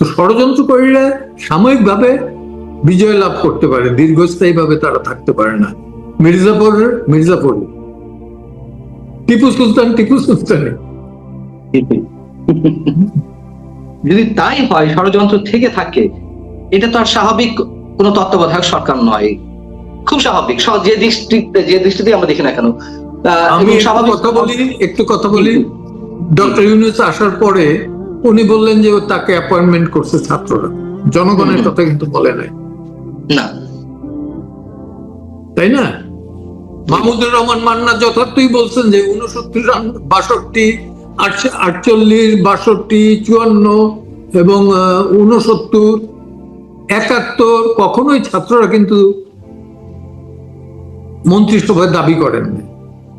তো ষড়যন্ত্র ষড়যন্ত্রকারীরা সাময়িকভাবে বিজয় লাভ করতে পারে দীর্ঘস্থায়ী ভাবে তারা থাকতে পারে না। মির্জাপুর মির্জাপুর। টিপু সুলতান টিপু সুলতান। যদি তাই হয় ষড়যন্ত্র থেকে থাকে এটা তো আর স্বাভাবিক কোনো তত্ত্বাবধায়ক সরকার নয়। খুব স্বাভাবিক যে দৃষ্টিতে যে দৃষ্টিতে আমরা দেখি না কেন আহ, আমি স্বাভাবিক কথা বলি একটু কথা বলি। ডক্টর ইউনুস আসার পরে উনি বললেন যে তাকে অ্যাপয়েন্টমেন্ট করছে ছাত্ররা। জনগণের কথা কিন্তু বলে নাই। না। তাই না? মাহমুদুর রহমান মান্না যথার্থই বলছেন যে উনসত্তর বাষট্টি আটচল্লিশ বাষট্টি চুয়ান্ন এবং উনসত্তর একাত্তর কখনোই ছাত্ররা কিন্তু মন্ত্রিসভায় দাবি করেননি।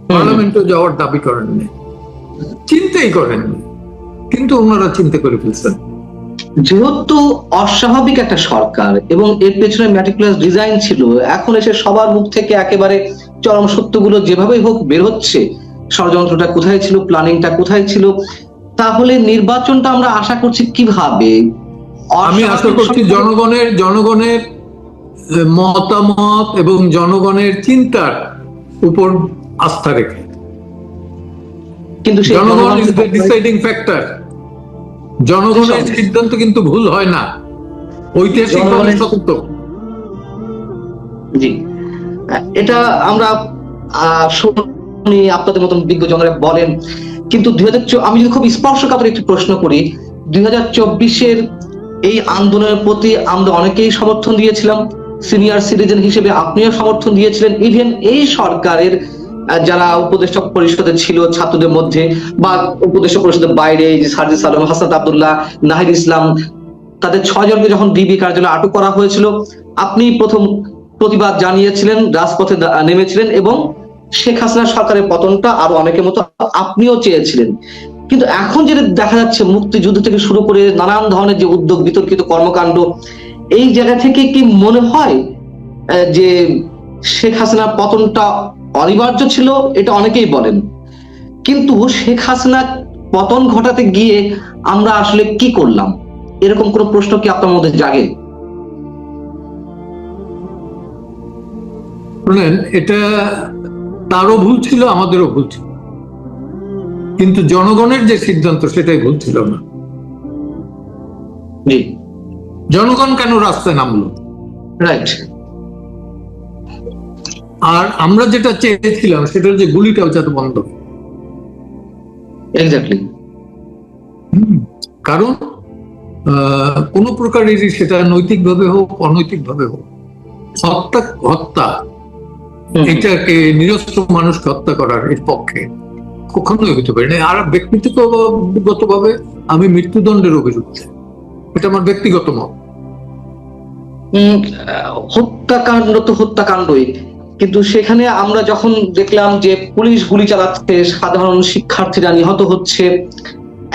পার্লামেন্টে যাওয়ার দাবি করেননি। চিন্তাই করেননি। কিন্তু ওনারা চিন্তা করে ফেলছেন। যেহেতু অস্বাভাবিক একটা সরকার এবং এর পেছনে ম্যাটিকুলাস ডিজাইন ছিল এখন এসে সবার মুখ থেকে একেবারে চরম সত্যগুলো যেভাবেই হোক বের হচ্ছে ষড়যন্ত্রটা কোথায় ছিল প্ল্যানিংটা কোথায় ছিল তাহলে নির্বাচনটা আমরা আশা করছি কীভাবে? আমি আশা করছি জনগণের জনগণের মতামত এবং জনগণের চিন্তার উপর আস্থা রেখে। কিন্তু জনগণ ইজ দ্য ডিসাইডিং ফ্যাক্টর জনগণের সিদ্ধান্ত কিন্তু ভুল হয় না। ঐতিহাসিক সত্য। জি। এটা আমরা শুনি আপনাদের মতন বিজ্ঞজনরা বলেন। কিন্তু দুই আমি যদি খুব স্পর্শকাতর একটি প্রশ্ন করি দুই হাজার চব্বিশের এই আন্দোলনের প্রতি আমরা অনেকেই সমর্থন দিয়েছিলাম। সিনিয়র সিটিজেন হিসেবে আপনিও সমর্থন দিয়েছিলেন। ইভেন এই সরকারের যারা উপদেষ্টা পরিষদে ছিল, ছাত্রদের মধ্যে বা উপদেষ্টা পরিষদের বাইরে যে সার্জিস আলম, হাসান আব্দুল্লাহ, নাহিদ ইসলাম, তাদের ছয়জনকে যখন ডিবি কার্যালয়ে আটক করা হয়েছিল, আপনি প্রথম প্রতিবাদ জানিয়েছিলেন, রাজপথে নেমেছিলেন এবং শেখ হাসিনা সরকারের পতনটা আরও অনেকের মতো আপনিও চেয়েছিলেন। কিন্তু এখন যেটা দেখা যাচ্ছে, মুক্তিযুদ্ধ থেকে শুরু করে নানান ধরনের যে উদ্যোগ, বিতর্কিত কর্মকাণ্ড, এই জায়গা থেকে কি মনে হয় যে শেখ হাসিনার পতনটা অনিবার্য ছিল এটা অনেকেই বলেন। কিন্তু শেখ হাসিনা পতন ঘটাতে গিয়ে আমরা আসলে কি করলাম? এরকম কোন প্রশ্ন কি আপনার মধ্যে জাগে? শুনেন এটা তারও ভুল ছিল আমাদেরও ভুল ছিল। কিন্তু জনগণের যে সিদ্ধান্ত সেটাই ভুল ছিল না। জনগণ কেন রাস্তায় নামলো? রাইট আর আমরা যেটা চেয়েছিলাম সেটা হচ্ছে গুলিটাও যাতে বন্ধ। এক্স্যাক্টলি কারণ আহ, কোনো প্রকারেরই সেটা নৈতিকভাবে হোক অনৈতিকভাবে হোক হত্যা হত্যা এটাকে নিরস্ত্র মানুষকে হত্যা করার এর পক্ষে কখনোই হতে পারে না। আর ব্যক্তিগত ভাবে আমি মৃত্যুদণ্ডের অভিযুক্ত এটা আমার ব্যক্তিগত মত। হত্যাকাণ্ড তো হত্যাকাণ্ডই। কিন্তু সেখানে আমরা যখন দেখলাম যে পুলিশ গুলি চালাচ্ছে, সাধারণ শিক্ষার্থীরা নিহত হচ্ছে,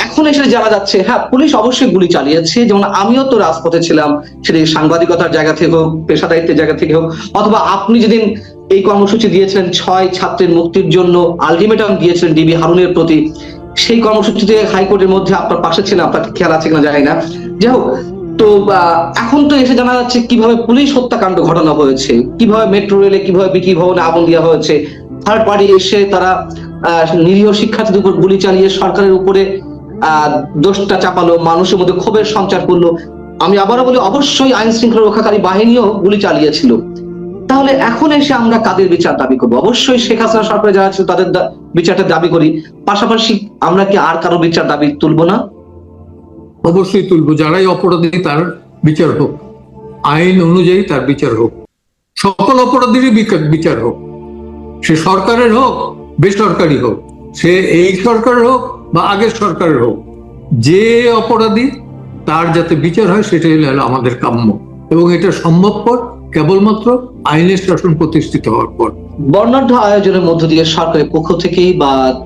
এখন এসে জানা যাচ্ছে হ্যাঁ পুলিশ অবশ্যই গুলি চালিয়েছে। যেমন আমিও তো রাজপথে ছিলাম সেটা সাংবাদিকতার জায়গা থেকে হোক, পেশাদারিত্বের জায়গা থেকে হোক, অথবা আপনি যেদিন এই কর্মসূচি দিয়েছিলেন, ছয় ছাত্রের মুক্তির জন্য আলটিমেটাম দিয়েছিলেন ডিবি হারুনের প্রতি, সেই কর্মসূচিতে হাইকোর্টের মধ্যে আপনার পাশে ছিলেন আপনার খেয়াল আছে কিনা জানি না। যাই হোক তো এখন তো এসে জানা যাচ্ছে কীভাবে পুলিশ হত্যাকাণ্ড ঘটানো হয়েছে, কীভাবে মেট্রো রেলে, কীভাবে বিকি ভবনে আগুন দেওয়া হয়েছে। থার্ড পার্টি এসে তারা নিরীহ শিক্ষার্থীদের উপর গুলি চালিয়ে সরকারের উপরে দোষটা চাপালো, মানুষের মধ্যে ক্ষোভের সঞ্চার করল। আমি আবারও বলি, অবশ্যই আইন শৃঙ্খলা রক্ষাকারী বাহিনীও গুলি চালিয়েছিল। তাহলে এখন এসে আমরা কাদের বিচার দাবি করব? অবশ্যই শেখ হাসিনা সরকারে যারা ছিল তাদের বিচারটা দাবি করি। পাশাপাশি আমরা কি আর কারও বিচার দাবি তুলবো না? অবশ্যই তুলবো, যারাই অপরাধী তার বিচার হোক। আইন অনুযায়ী তার বিচার হোক। সকল অপরাধীরই বিচার হোক। সে সরকারের হোক, বেসরকারি হোক, সে এই সরকারের হোক বা আগের সরকারের হোক, যে অপরাধী তার যাতে বিচার হয় সেটাই হলো আমাদের কাম্য। এবং এটা সম্ভবপর কেবলমাত্র আইনের শাসন প্রতিষ্ঠিত হওয়ার পর। বর্ণাঢ্য আয়োজনের মধ্য দিয়ে সরকারের পক্ষ থেকেই বা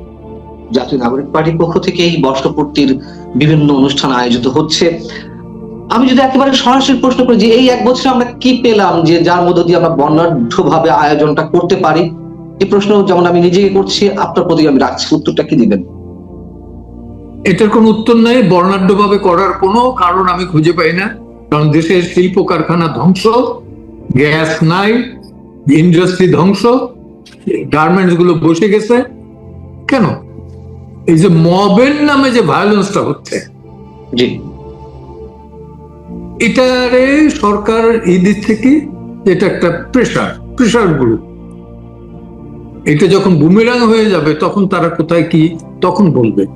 জাতীয় নাগরিক পার্টির পক্ষ থেকেই বর্ষপূর্তির বিভিন্ন অনুষ্ঠান আয়োজিত হচ্ছে। আমি যদি একেবারে সরাসরি প্রশ্ন করি যে এই এক বছরে আমরা কি পেলাম যে যার মধ্য দিয়ে আমরা বর্ণাঢ্য ভাবে আয়োজনটা করতে পারি? এই প্রশ্ন যেমন আমি নিজেকে করছি, আপনার প্রতি আমি রাখছি। উত্তরটা কি দিবেন? এটার কোনো উত্তর নাই। বর্ণাঢ্যভাবে করার কোনো কারণ আমি খুঁজে পাই না। কারণ দেশের শিল্প কারখানা ধ্বংস, গ্যাস নাই, ইন্ডাস্ট্রি ধ্বংস গার্মেন্টসগুলো বসে গেছে। কেন? এই যে মবের নামে যে ভায়োলেন্সটা হচ্ছে জি। এটারে সরকার এই দিক থেকে এটা একটা প্রেশার প্রেশার গ্রুপ এটা যখন বুমেরাং হয়ে যাবে তখন তারা কোথায় কি তখন বলবে।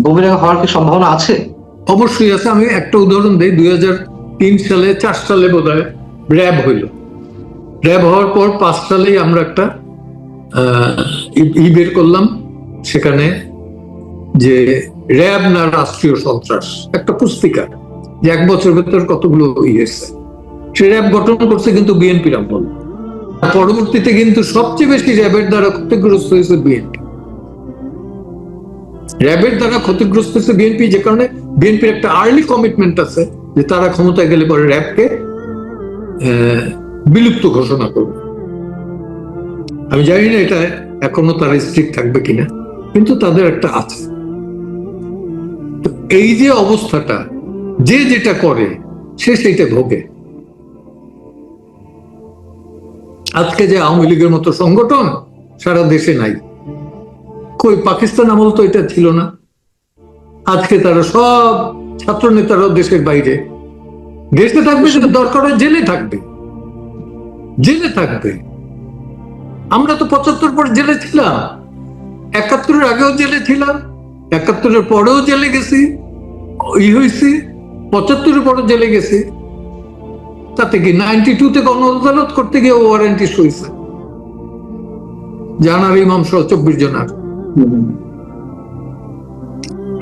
বুমেরাং হওয়ার কি সম্ভাবনা আছে? অবশ্যই আছে। আমি একটা উদাহরণ দিই দুই তিন সালে চার সালে বোধ হয় র্যাব হইল। র্যাব হওয়ার পর পাঁচ সালেই আমরা একটা ই- বের করলাম সেখানে যে র্যাব না রাষ্ট্রীয় সন্ত্রাস, একটা পুস্তিকা যে এক বছর ভেতর কতগুলো ই এসছে সে র্যাব গঠন করছে কিন্তু বিএনপির আমল। পরবর্তীতে কিন্তু সবচেয়ে বেশি র্যাবের দ্বারা ক্ষতিগ্রস্ত হয়েছে বিএনপি। র্যাবের দ্বারা ক্ষতিগ্রস্ত হয়েছে বিএনপি যে কারণে বিএনপির একটা আর্লি কমিটমেন্ট আছে যে তারা ক্ষমতায় গেলে পরে র্যাবকে বিলুপ্ত ঘোষণা করবে। আমি জানি না এটা এখনও তারা স্ট্রিক্ট থাকবে কিনা, কিন্তু তাদের একটা আছে। এই যে অবস্থাটা, যে যেটা করে, সে সেইটা ভোগে। আজকে যে আওয়ামী লীগের মতো সংগঠন সারা দেশে নাই। কই, পাকিস্তান আমল তো এটা ছিল না। আজকে তারা সব ছাত্র নেতারাও দেশের বাইরে। দেশে থাকবে সেটা দরকার জেলে থাকবে। জেলে থাকবে। আমরা তো পঁচাত্তর পর জেলে ছিলাম। একাত্তরের আগেও জেলে ছিলাম, একাত্তরের পরেও জেলে গেছি, ই হয়েছি পঁচাত্তরের পরে জেলে গেছি। তাতে কি নাইনটি টু তে গণ আদালত করতে গিয়ে ওয়ারেন্টি সইছে জানার ইমাম সহ চব্বিশ জনার।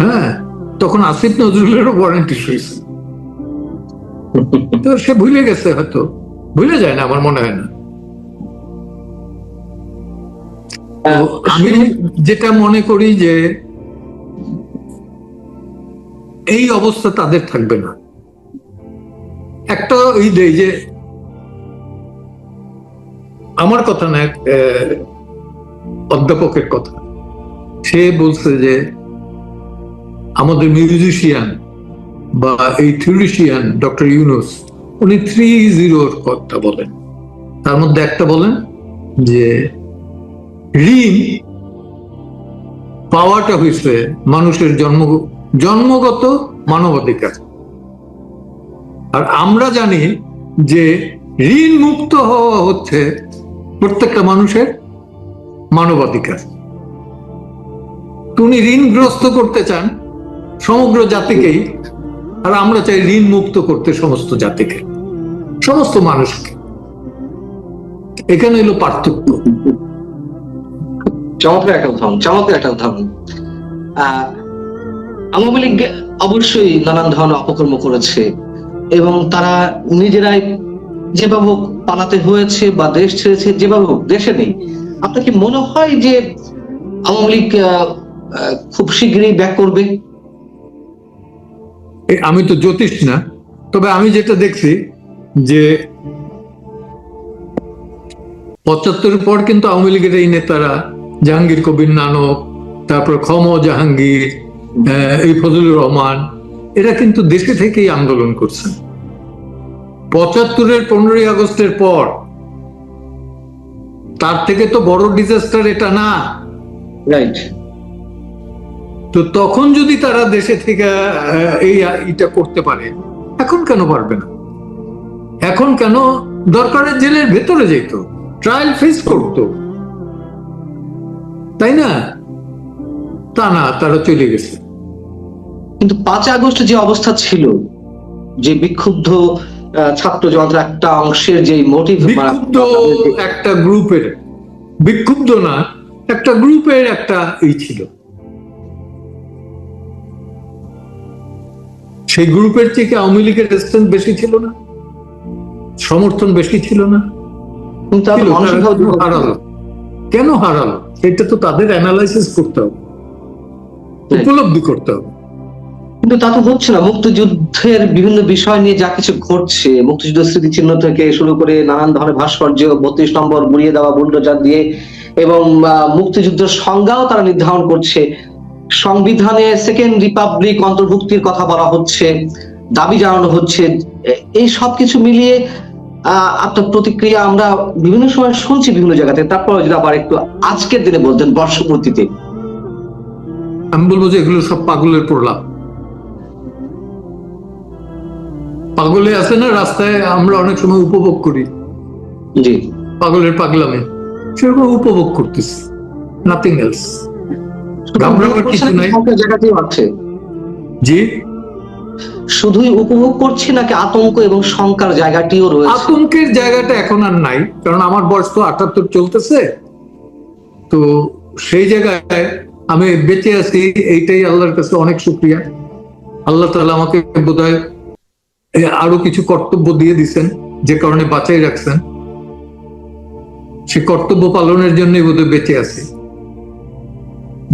হ্যাঁ তখন আসিফ নজরুলেরও ওয়ারেন্টি সইছে তো সে ভুলে গেছে হয়তো। ভুলে যায় না, আমার মনে হয় না। আমি যেটা মনে করি যে এই অবস্থা তাদের থাকবে না। একটা ওই দেই যে আমার কথা না অধ্যাপকের কথা। সে বলছে যে আমাদের মিউজিশিয়ান বা এই থিওরিশিয়ান ডক্টর ইউনুস উনি থ্রি জিরোর কথা বলেন। তার মধ্যে একটা বলেন যে ঋণ পাওয়াটা হয়েছে মানুষের জন্ম, জন্মগত মানবাধিকার। আর আমরা জানি যে ঋণ মুক্ত হওয়া হচ্ছে প্রত্যেকটা মানুষের মানবাধিকার। উনি ঋণগ্রস্ত করতে চান সমগ্র জাতিকেই, আর আমরা চাই ঋণ মুক্ত করতে সমস্ত জাতিকে, সমস্ত মানুষকে। এখানে হলো পার্থক্য। চমৎকার একটা উদাহরণ চমৎকার একটা উদাহরণ। আহ, আওয়ামী লীগ অবশ্যই নানান ধরনের অপকর্ম করেছে এবং তারা নিজেরাই যেভাবে হোক পালাতে হয়েছে বা দেশ ছেড়েছে যেভাবে হোক দেশে নেই। আপনার কি মনে হয় যে আওয়ামী লীগ খুব শীঘ্রই ব্যাক করবে? আমি তো জ্যোতিষ না তবে আমি যেটা দেখছি যে পঁচাত্তরের পর কিন্তু আওয়ামী লীগের এই নেতারা জাহাঙ্গীর কবির নানক তারপর ক্ষম জাহাঙ্গীর এই ফজলুর রহমান এরা কিন্তু দেশে থেকেই আন্দোলন করছেন পঁচাত্তরের পনেরোই আগস্টের পর তার থেকে তো বড় ডিজাস্টার এটা না? রাইট তো তখন যদি তারা দেশে থেকে এই এটা করতে পারে এখন কেন পারবে না? এখন কেন দরকারের জেলের ভেতরে যেত ট্রায়াল ফেস করতো। তাই না? তা না তারা চলে গেছে। কিন্তু পাঁচ আগস্ট যে অবস্থা ছিল যে বিক্ষুব্ধ ছাত্র জনতার একটা অংশের যে মোটিভ বিক্ষুব্ধ একটা গ্রুপের বিক্ষুব্ধ না একটা গ্রুপের একটা ই ছিল। সেই গ্রুপের থেকে আওয়ামী লীগের রেসপন্স বেশি ছিল না সমর্থন বেশি ছিল না। কিন্তু কেন হারালো? সেটা তো তাদের অ্যানালাইসিস করতে হবে। উপলব্ধি করতে হবে। কিন্তু তা তো হচ্ছে না। মুক্তিযুদ্ধের বিভিন্ন বিষয় নিয়ে যা কিছু ঘটছে মুক্তিযুদ্ধ স্মৃতিচিহ্ন থেকে শুরু করে নানান ধরনের ভাস্কর্য বত্রিশ নম্বর গুড়িয়ে দেওয়া বুলডোজার দিয়ে এবং আহ, মুক্তিযুদ্ধের সংজ্ঞাও তারা নির্ধারণ করছে। সংবিধানে সেকেন্ড রিপাবলিক অন্তর্ভুক্তির কথা বলা হচ্ছে দাবি জানানো হচ্ছে এই সব কিছু মিলিয়ে আপনার প্রতিক্রিয়া আমরা বিভিন্ন সময় শুনছি বিভিন্ন জায়গাতে। তারপর যদি আবার একটু আজকের দিনে বলতেন বর্ষপূর্তিতে। আমি বলব যে এগুলো সব পাগলের প্রলাপ। পাগলে আছে না রাস্তায় আমরা অনেক সময় উপভোগ করি। জি। পাগলের পাগলামে। সেরকম উপভোগ করতেছি। নাথিং এলস ঘাবড়াবার কিছু নাই। জায়গাতেও আছে। জি? শুধুই উপভোগ করছি নাকি আতঙ্ক এবং শঙ্কার জায়গাটিও রয়েছে? আতঙ্কের জায়গাটা এখন আর নাই, কারণ আমার বয়স তো আটাত্তর চলতেছে। তো সেই জায়গায় আমি বেঁচে আছি, এইটাই আল্লাহর কাছে অনেক শুক্রিয়া। আল্লাহ তালা আমাকে বোধহয় এ আরও কিছু কর্তব্য দিয়ে দিছেন, যে কারণে বাঁচাই রাখছেন। সে কর্তব্য পালনের জন্যই বোধহয় বেঁচে আছি।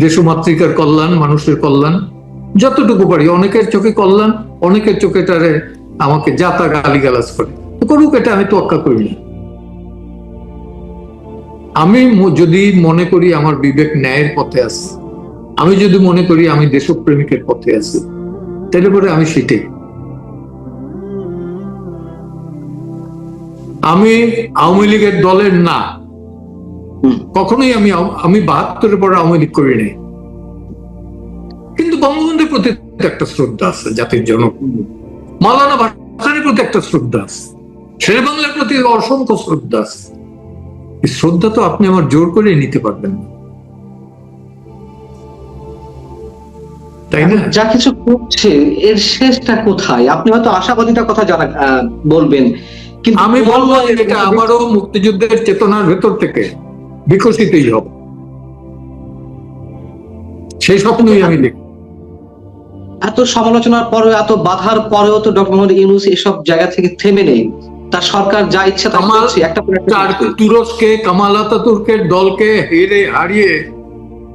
দেশ মাতৃকার কল্যাণ, মানুষের কল্যাণ। যতটুকু পারি অনেকের চোখে কল্যাণ অনেকের চোখে তারে আমাকে যাতা গালি গালাজ করে। করুক এটা আমি তোয়াক্কা করি না। আমি যদি মনে করি আমার বিবেক ন্যায়ের পথে আছে আমি যদি মনে করি আমি দেশপ্রেমিকের পথে আছি তাহলে পরে আমি সেটাই। আমি আওয়ামী লীগের দলের না। কখনোই আমি আমি বাহাত্তরের পরে আওয়ামী লীগ করি নাই। কিন্তু বঙ্গবন্ধুর প্রতি একটা শ্রদ্ধা আছে জাতির জনক মালানা ভাসানের প্রতি একটা শ্রদ্ধা আছে। শের বাংলার প্রতি অসংখ্য শ্রদ্ধা আছে। এই শ্রদ্ধা তো আপনি আমার জোর করে নিতে পারবেন না। তাই না? যা কিছু করছে এর শেষটা কোথায়? আপনি হয়তো আশাবাদীটার কথা জানা আহ, বলবেন। কিন্তু আমি বলব এটা আমারও মুক্তিযুদ্ধের চেতনার ভেতর থেকে বিকশিতই হবে। সেই স্বপ্নই আমি দেখি। এত সমালোচনার পরেও এত বাধার পরেও তো ডক্টর মোহাম্মদ ইউনুস এসব জায়গা থেকে থেমে নেই। তার সরকার যা ইচ্ছা তা করছে একটা পর একটা চার তুরস্কে কামাল আতাতুর্কের দলকে হেরে হারিয়ে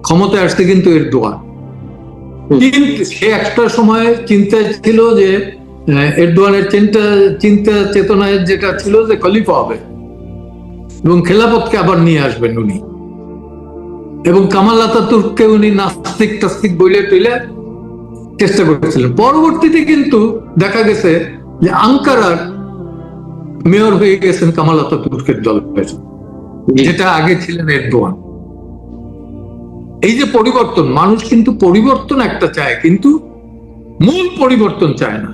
ক্ষমতায় আসতে কিন্তু এর দোয়া কিন্তু সে একটা সময় চিন্তায় ছিল যে এরদোয়ানের চিন্তা চিন্তা চেতনায় যেটা ছিল যে খলিফা হবে। এবং খেলাপথকে আবার নিয়ে আসবেন উনি। এবং কামাল আতাতুর্ককে উনি নাস্তিক টাস্তিক বইলে টইলে চেষ্টা করেছিলেন পরবর্তীতে কিন্তু দেখা গেছে যে আঙ্কারার মেয়র হয়ে গেছেন কামাল আতাতুর্কের দলের যেটা আগে ছিলেন এরদোয়ান। এই যে পরিবর্তন মানুষ কিন্তু পরিবর্তন একটা চায় কিন্তু মূল পরিবর্তন চায় না।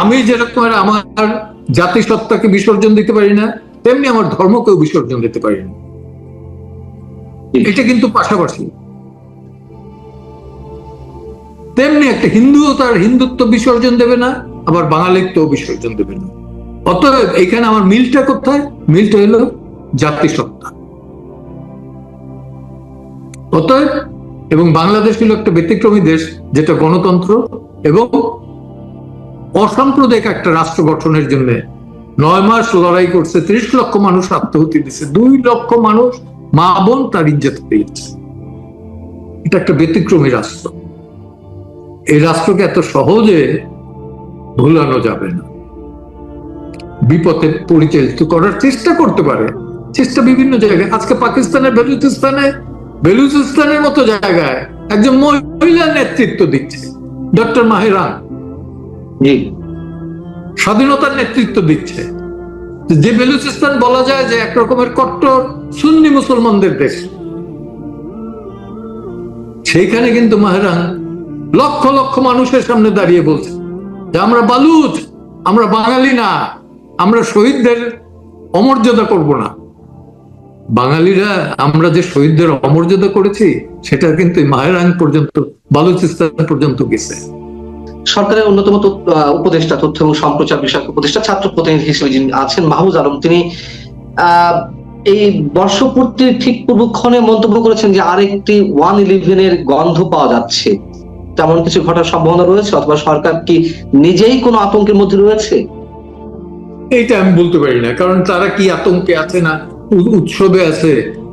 আমি যেরকম আমার জাতিসত্তাকে বিসর্জন দিতে পারি না তেমনি আমার ধর্মকেও বিসর্জন দিতে পারি না। এটা কিন্তু পাশাপাশি। তেমনি একটা হিন্দুও তার হিন্দুত্ব বিসর্জন দেবে না, আবার বাঙালিত্ব বিসর্জন দেবে না। অতএব এখানে আমার মিলটা কোথায়? মিলটা হলো জাতিসত্তা। অতএব, এবং বাংলাদেশ হলো একটা ব্যতিক্রমী দেশ, যেটা গণতন্ত্র এবং অসাম্প্রদায়িক একটা রাষ্ট্র গঠনের জন্য নয় মাস লড়াই করছে, ত্রিশ লক্ষ মানুষ আত্মহতি দিচ্ছে দুই লক্ষ মানুষ মা বোন তার ইজ্জত পেয়েছে। এটা একটা ব্যতিক্রমী রাষ্ট্র। এই রাষ্ট্রকে এত সহজে ভুলানো যাবে না। বিপথে পরিচালিত করার চেষ্টা করতে পারে। চেষ্টা বিভিন্ন জায়গায়। আজকে পাকিস্তানের বেলুচিস্তানে বেলুচিস্তানের মতো জায়গায় একজন মহিলা নেতৃত্ব দিচ্ছে ডক্টর মাহেরান। স্বাধীনতার নেতৃত্ব দিচ্ছে। যে বেলুচিস্তান বলা যায় যে এক রকমের কট্টর সুন্নি মুসলমানদের দেশ। সেইখানে কিন্তু মাহেরান লক্ষ লক্ষ মানুষের সামনে দাঁড়িয়ে বলছে যে আমরা বালুচ, আমরা বাঙালি না, আমরা শহীদদের অমর্যাদা করব না। বাঙালিরা, আমরা যে শহীদদের অমর্যাদা করেছি, সেটা কিন্তু মাহেরান পর্যন্ত, বালুচিস্তান পর্যন্ত গেছে। সরকারের অন্যতম উপদেষ্টা, তথ্য এবং সম্প্রচার বিষয়ক উপদেষ্টা, ছাত্র প্রতিনিধি হিসেবে যিনি আছেন, মাহবুজ আলম, তিনি এই বর্ষপূর্তির ঠিক পূর্বক্ষণে মন্তব্য করেছেন যে আরেকটি ওয়ান ইলেভেনের গন্ধ পাওয়া যাচ্ছে। তেমন কিছু ঘটার সম্ভাবনা রয়েছে? অথবা সরকার কি নিজেই কোনো আতঙ্কের মধ্যে রয়েছে? এইটা আমি বলতে পারি না কারণ তারা কি আতঙ্কে আছে না উৎসবে আছে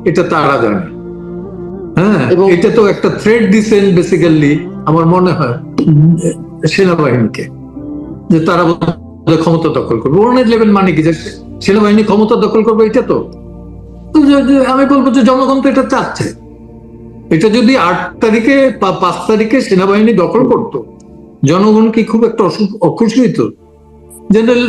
এটা তারা জানে। হ্যাঁ এটা তো একটা থ্রেড দিচ্ছেন বেসিক্যালি আমার মনে হয় সেনাবাহিনীকে যে তারা ক্ষমতা দখল করবে। ওয়ান ইলেভেন মানে কি? যে সেনাবাহিনী ক্ষমতা দখল করবে এটা তো? আমি বলব যে জনগণ তো এটা চাচ্ছে। এটা যদি আট তারিখে বা পাঁচ তারিখে সেনাবাহিনী দখল করতো, জনগণ কি খুব একটা অসুখ অখুশি হইত? জেনারেল